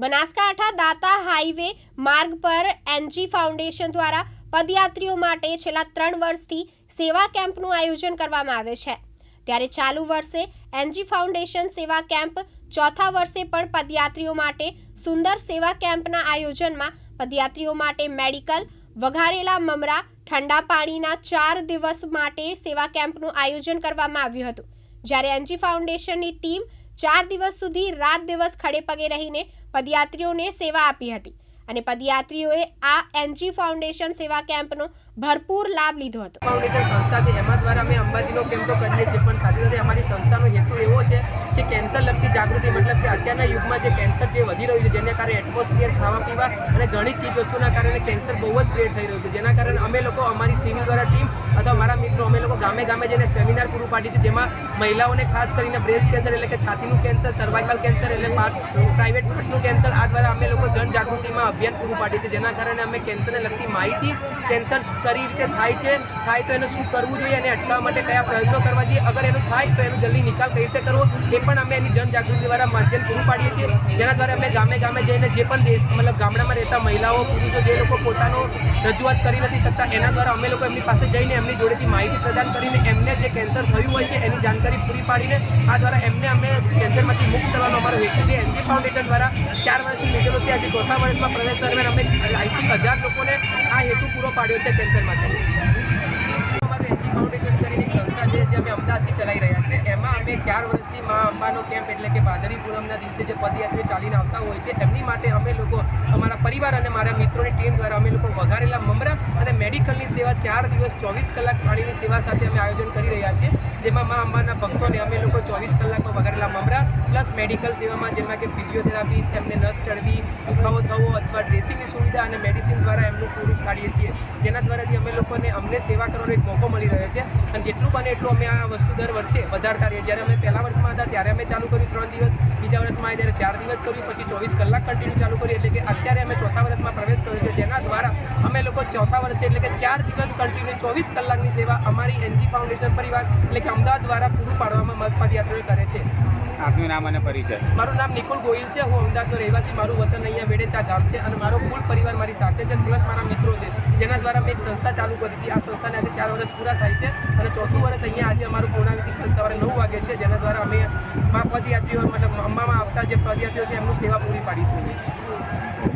બનાસકાંઠા દાતા highway માર્ગ પર NG foundation દ્વારા પદયાત્રીઓ માટે છેલ્લા ત્રણ વર્ષથી સેવા કેમ્પનું આયોજન કરવામાં આવે છે. ત્યારે ચાલુ વર્ષે એનજી ફાઉન્ડેશન સેવા કેમ્પ, ચોથા વર્ષે પણ પદયાત્રીઓ માટે સુંદર સેવા કેમ્પના આયોજનમાં પદયાત્રીઓ માટે મેડિકલ, વઘારેલા મમરા, ઠંડા પાણીના ચાર દિવસ માટે સેવા કેમ્પનું આયોજન કરવામાં આવ્યું હતું. જ્યારે એનજી ફાઉન્ડેશનની ટીમ ચાર દિવસ સુધી રાત દિવસ ખડે પગે રહીને પદયાત્રીઓને સેવા આપી હતી. અને પદયાત્રીઓએ આ એનજી ફાઉન્ડેશન સેવા કેમ્પનો ભરપૂર લાભ લીધો હતો. ફાઉન્ડેશન સંસ્થા છે, એમાં દ્વારા અમે અંબાજીનો કેમ્પ તો કરીએ છીએ, પણ સાથે સાથે અમારી સંસ્થાનો હેતુ એવો છે કે કેન્સર લગતી જાગૃતિ, મતલબ કે અત્યારના યુગમાં જે કેન્સર જે વધી રહ્યું છે, જેને કારણે એટમોસ્ફિયર ખાવા પીવા અને ઘણી ચીજ વસ્તુના કારણે કેન્સર બહુ જ સ્પ્રેડ થઈ રહ્યું છે. જેના કારણે અમે લોકો અમારી સિવિલ દ્વારા ટીમ અથવા અમારા મિત્રો અમે લોકો ગામે ગામે જઈને સેમિનાર પૂરું પાડી છે, જેમાં મહિલાઓને ખાસ કરીને બ્રેસ્ટ કેન્સર એટલે કે છાતીનું કેન્સર સર્વાઇકલ કેન્સર એટલે પ્રાઇવેટ પાર્ટનું કેન્સર આ દ્વારા અમે લોકો જનજાગૃતિમાં અભિયાન પૂરું પાડીએ છીએ જેના કારણે અમે કેન્સરને લગતી માહિતી કેન્સર કઈ રીતે થાય છે, થાય તો એનું શું કરવું જોઈએ અને અટકાવવા માટે કયા પ્રયત્નો કરવા જોઈએ. અગર એનું થાય તો એનો જલ્દી નિકાલ કઈ રીતે કરવો, એ પણ અમે એની જનજાગૃતિ દ્વારા માધ્યમ પૂરું પાડીએ છીએ. જેના દ્વારા અમે ગામે ગામે જઈને જે પણ દેશ, મતલબ ગામડામાં રહેતા મહિલાઓ, પુરુષો, જે લોકો પોતાનો રજૂઆત કરી નથી શકતા, એના દ્વારા અમે લોકો એમની પાસે જઈને એમની જોડેથી માહિતી પ્રદાન કરીને એમને જે કેન્સર થયું હોય છે, એની જાણકારી પૂરી પાડીને આ દ્વારા એમને અમે કેન્સરમાંથી મુક્ત કરવાનો અમારો હેતુ છે. એનજી ફાઉન્ડેશન દ્વારા ચાર વર્ષથી લીધેલો છે. આજે ચોથા વર્ષમાં પ્રવેશ દરમિયાન અમે આઈથી હજાર લોકોને આ હેતુ પૂરો પાડ્યો છે કેન્સર માટે. અમારું એનજી ફાઉન્ડેશન કરીને સંસ્થા છે જે અમે અમદાવાદથી ચલાવી રહ્યા છે. એમાં અમે ચાર વર્ષથી મા અંબાનો કેમ્પ એટલે કે ભાદરી પૂનમના દિવસે જે પદયાત્રીઓ ચાલીને આવતા હોય છે એમની માટે અમે લોકો અમારા પરિવાર અને મારા મિત્રોની ટીમ દ્વારા અમે લોકો વઘારેલા મમરા અને મેડિકલની સેવા ચાર દિવસ ચોવીસ કલાક પાણીની સેવા સાથે અમે આયોજન કરી રહ્યા છીએ. જેમાં મા અંબાના ભક્તોને અમે લોકો ચોવીસ કલાકમાં વઘારેલા મમરા પ્લસ મેડિકલ સેવામાં જેમાં કે ફિઝિયોથેરાપી એમને નસ ચડવી, દુખાવો થવો અથવા ડ્રેસિંગની સુવિધા અને મેડિસિન દ્વારા એમનું પૂરું પાડીએ છીએ. જેના દ્વારાથી અમે લોકોને અમને સેવા કરવાનો એક મોકો મળી રહ્યો છે. અને જેટલું બને એટલું અમે આ વસ્તુ દર વર્ષે વધારતા રહીએ. જ્યારે અમે પહેલા વર્ષમાં હતા, ત્યારે અમે ચાલુ કર્યું ત્રણ દિવસ. બીજા વર્ષમાં ત્યારે ચાર દિવસ કર્યું. પછી ચોવીસ કલાક કન્ટિન્યુ ચાલુ કર્યું એટલે કે અત્યારે અમે ચોથા વર્ષમાં પ્રવેશ કર્યો છે. જેના દ્વારા અમે લોકો ચોથા વર્ષે એટલે કે ચાર દિવસ કન્ટિન્યુ ચોવીસ કલાકની સેવા અમારી એનજી ફાઉન્ડેશન પરિવાર એટલે કે અમદાવાદ દ્વારા પૂરું પાડવામાં મત પદયાત્રીઓ કરે છે. આપનું નામ અને પરિચય? મારું નામ નિકુલ ગોયલ છે હું અમદાવાદનો રહેવાસી મારું વતન અહીંયા વેડેચા ગામ છે અને મારો ફૂલ પરિવાર મારી સાથે છે પ્લસ મારા મિત્રો છે જેના દ્વારા મેં એક સંસ્થા ચાલુ કરી હતી. આ સંસ્થાને આજે ચાર વર્ષ પૂરા થાય છે અને ચોથું વર્ષ અહીંયા આજે અમારું પૂર્ણાવતિ સવારે નવ વાગે છે જેના દ્વારા અમે મા પદયાત્રીઓ મતલબ અંબામાં આવતા જે પદયાત્રીઓ છે એમનું સેવા પૂરી પાડીશું.